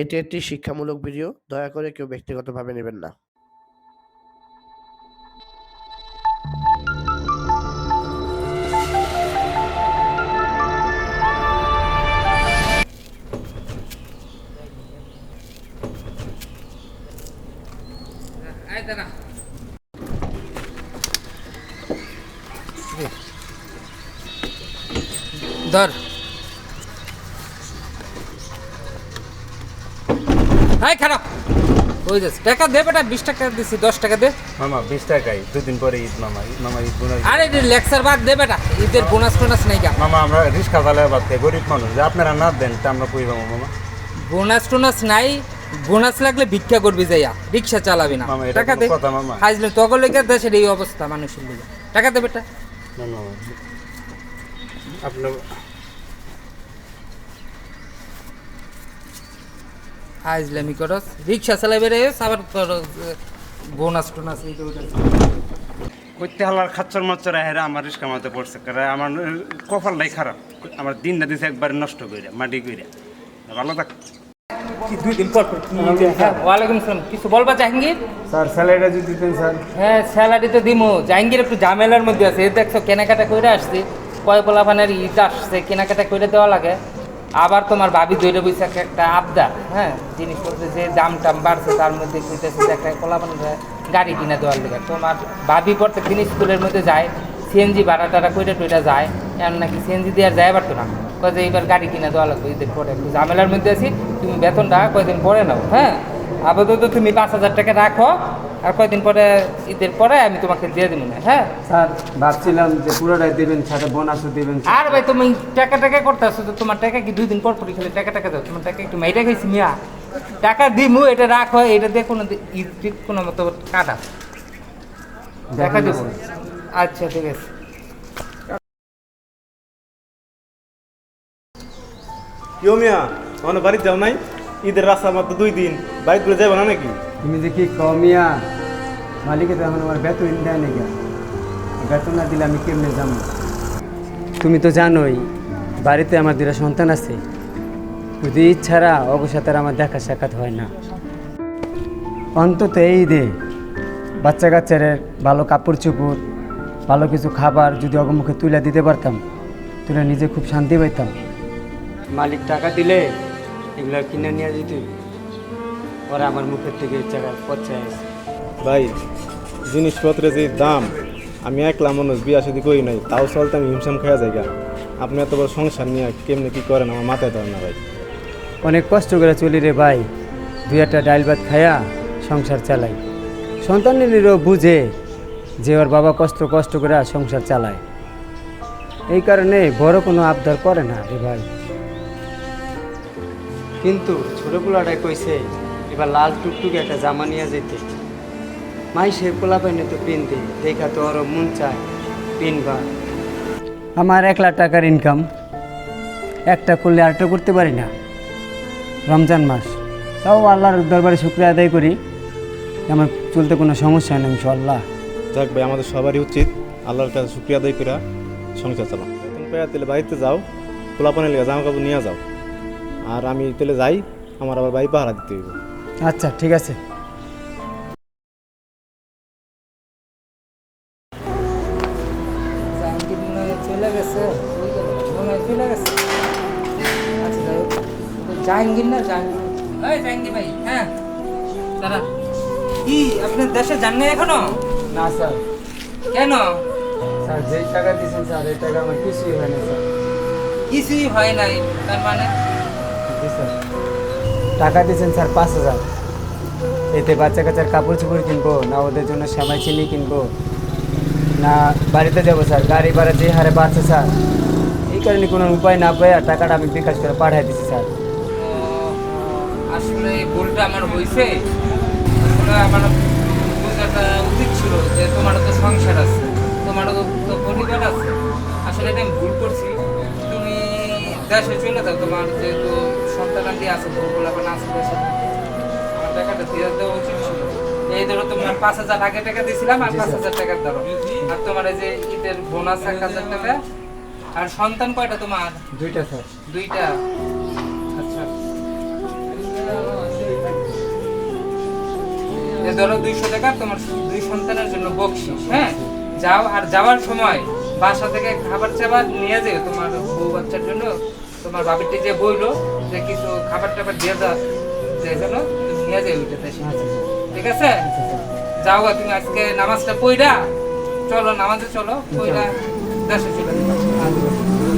এটি একটি শিক্ষামূলক ভিডিও দয়া করে কেউ ব্যক্তিগতভাবে নেবেন না। ধর। হাই খারাপ। ওই যাচ্ছে টাকা দে বেটা বিশ টাকা দিছি দশ টাকা দে। মামা বিশ টাকাই দুদিন পরে ঈদ মামা ঈদ মামা ঈদ বোনাস আরে লেকচার বাদ দে বেটা ঈদের বোনাস টোনাস নাই গা। মামা আমরা রিক্সা চালায় বাদ থেকে গরিব মানুষ যে আপনারা না দেন তা আমরা কই পাবো মামা? বোনাস টোনাস নাই বোনাস লাগলে ভিক্ষা করবি যাইয়া রিক্সা চালাবি না। টাকা দে? হাজলে তখন লেগে দেশের এই অবস্থা মানুষের লিগে টাকা দে বেটা। আপনার আইজলামি করস। রিক্সা চালাইবে রে আবার বোনাস টোনাস এইটা ওইটা। করতে হালার খাচ্চর মাচ্চর হেরা আমার রিক্সা মাতে পড়ছে কারণ আমার কপালটাই খারাপ। আমার দিনটা দিছে একবার নষ্ট করে মাটি করে ভালো থাক। দুই দিন পর পর ওয়ালাইকুম আসসালাম। কিছু বলবা জাহাঙ্গীর? স্যার স্যালারিটা যদি দিতেন স্যার। হ্যাঁ স্যালারি তো দিমু। জাহাঙ্গীর একটু ঝামেলার মধ্যে আছে। দেখছ কেনাকাটা করে আসছি। কয় পোলাপানের ঈদ আসছে কেনাকাটা করে দেওয়া লাগে। আবার তোমার ভাবি দৈরে বৈশাখ একটা আবদার হ্যাঁ জিনিসপত্র যে দাম টাম বাড়ছে, তার মধ্যে কইতেছে যে একটা পোলাপানের গাড়ি কিনা দেওয়ার লেগে। তোমার ভাবি প্রত্যেক দিন স্কুলের মধ্যে যায়, সিএনজি ভাড়া টাড়া কইটা টইটা যায় এমন নাকি সিএনজি দেওয়ার যায় পারতো না। কয় যে এইবার গাড়ি কিনা দেওয়া লাগবে ঈদের পরে একটু ঝামেলার মধ্যে আছি, তুমি বেতনটা কয়েকদিন পরে নাও হ্যাঁ? আপাতত তুমি পাঁচ হাজার টাকা রাখো আর কয়েকদিন পরে ঈদের পরে আমি তোমাকে দিয়ে দেবো না হ্যাঁ? স্যার ভাবছিলাম যে পুরোটাই দেবেন সাথে বোনাসও দেবেন। আর ভাই তুমি টাকা টাকা করতে আসছো তো তোমার টাকা কি দুই দিন পর পরই খালি টাকা টাকা দাও? তোমার টাকা একটু মাইটা খাইছি মিয়া। টাকা দিমু এটা রাখো এটা দিয়ে কোনো ঈদ কোনো মতো কাটা দেখা দেবো। আচ্ছা ঠিক আছে। কিও মিয়া আমার বাড়িতে যাও নাই? ঈদের রাস্তা মাত্র দুই দিন। বাইক করে যাব না নাকি? তুমি কি কমিয়া মালিকে তো এখন আমার বেতন দেয় নাকি বেতন না দিলে আমি কেমনে যাব তুমি তো জানোই, বাড়িতে আমার দুটা সন্তান আছে। যদি ইচ্ছারা অবসাথে আমার দেখা সাক্ষাৎ হয় না। অন্তত এই দে বাচ্চা কাচ্চারের ভালো কাপড় চোপড়, ভালো কিছু খাবার যদি অগমুখে তুলে দিতে পারতাম তুলে নিজে খুব শান্তি পাইতাম। মালিক টাকা দিলে এগুলো কিনে নিয়ে যেত। ওরা আমার মুখের থেকে জায়গায় আছে। ভাই জিনিসপত্রের যে দাম আমি একলা মানুষ বিয়া শাদি করি নাই তাও চলতে আমি হিমসাম খাওয়া যাই গা। আপনি এত বড় সংসার নিয়ে কেমনে কি করেন আমার মাথায় ধরে না ভাই। অনেক কষ্ট করে চলি রে ভাই। দুই একটা ডাইল ভাত খায়া সংসার চালাই। সন্তান সন্তানেরও বুঝে যে ওর বাবা কষ্ট কষ্ট করে সংসার চালায়। এই কারণে বড় কোনো আবদার করে না রে ভাই। কিন্তু ছোট পোলাটাই কইছে এবার লাল টুকটুকে একটা জামা নিয়ে যেতে। মাই সে পোলা পাইনে তো পিনতে, দেখা তো ওর মন চায় পিনবা আমার এক লাখ টাকার ইনকাম একটা করলে আরেকটা করতে পারি না। রমজান মাস, তাও আল্লাহর দরবারে শুক্রিয়া আদায় করি। আমার চলতে কোনো সমস্যা নেই ইনশাল্লাহ যাক ভাই, আমাদের সবারই উচিত আল্লাহর কাছে শুক্রিয়া আদায় করে, সংসার চালাম বেতন পেয়ে তেলে বাড়িতে যাও, পোলাপানের লেগে জামা কাপড় নিয়ে যাও। আর আমি তেলে যাই, আমার আবার বাড়ি পাহারা দিতে হইব। আচ্ছা ঠিক আছে। চলে গেছে চলে গেছে আচ্ছা যাই হোক। জাহাঙ্গীর না জাহাঙ্গীর ওই জাহাঙ্গীর ভাই হ্যাঁ কি আপনার দেশে যান এখনও না স্যার কেন স্যার যেই টাকা দিয়েছেন স্যার এই টাকা আমার কিছুই হয় না স্যার। কিছুই হয় নাই তার মানে? জি স্যার। টাকা দিয়েছেন স্যার, পাঁচ হাজার। এতে বাচ্চা কাচ্চার কাপড় চোপড় কিনবো, না ওদের জন্য সেমাই চিনি কিনবো, না বাড়িতে যাব স্যার, গাড়ি ভাড়া যে হারে বাড়ছে স্যার। এই কারণে কোনো উপায় না পেয়ে টাকাটা আমি বিকাশ করে পাঠিয়ে দিচ্ছি স্যার। আসলে এই ভুলটা আমার হয়েছে আসলে আমার বোঝাটা উচিত ছিল যে তোমারও তো সংসার আছে, তোমারও তো পরিবার আছে। আসলে আমি ভুল করছি। তুমি দেশে চলে যাও, তোমার যেহেতু এই ধরো আর সন্তান কয়টা তোমার? দুইটা স্যার। দুইটা? আচ্ছা। ধরো দুইশো টাকা তোমার দুই সন্তানের জন্য বকশিস হ্যাঁ? যাও আর যাওয়ার সময় বাসা থেকে খাবার চাবার নিয়ে যেও তোমার বউ বাচ্চার জন্য। তোমার বাবিটি যে বইলো যে কিছু খাবার টাবার দিয়ে দাও, যে যেন নিয়ে যাই ওইটা দেশে ঠিক আছে? যাও তুমি আজকে নামাজটা পইরা চলো, নামাজে চলো, পইরা দেশে চলে